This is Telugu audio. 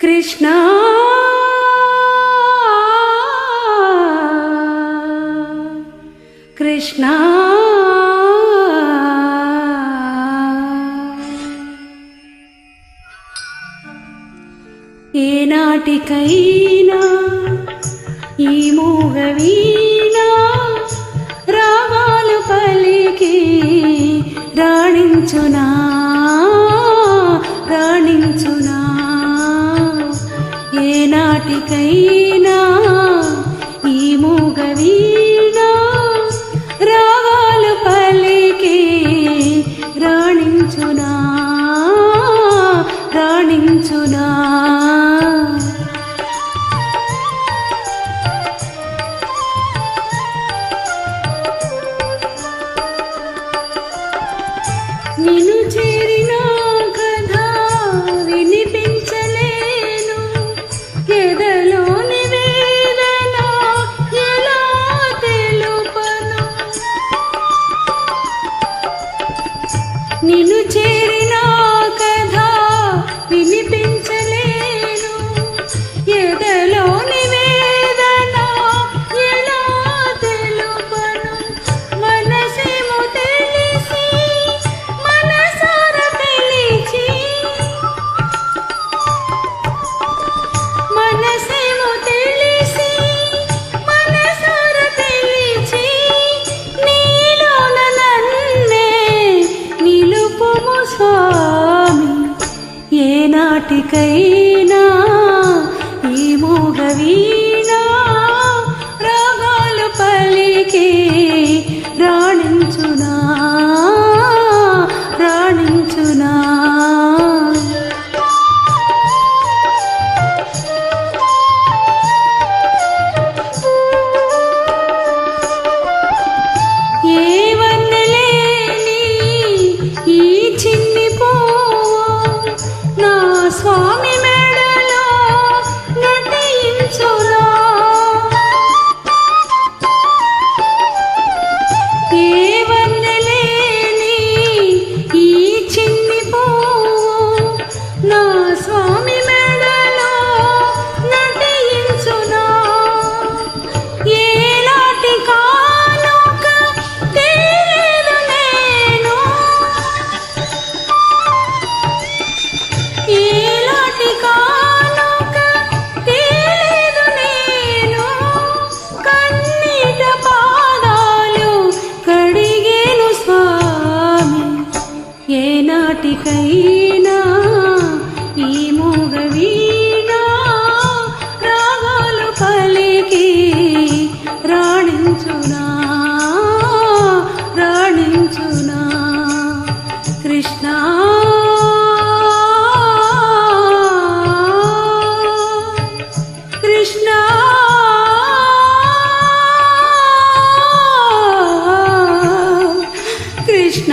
కృష్ణ. కృష్ణ. ఏనాటికైనా ఈ మూగవీనా రామాలు పలికి రాణించునా? నిను చేరిన కథ వినిపించలేను. ఎదలోని వేదన ఎలా తెలుపను? నిను చేరి వాటికైనా ఈ మోగవీ నాటికైనా ఈ మోగవీణా రాగాలు పలికి రాణించునా రాణించునా. కృష్ణ కృష్ణ కృష్ణ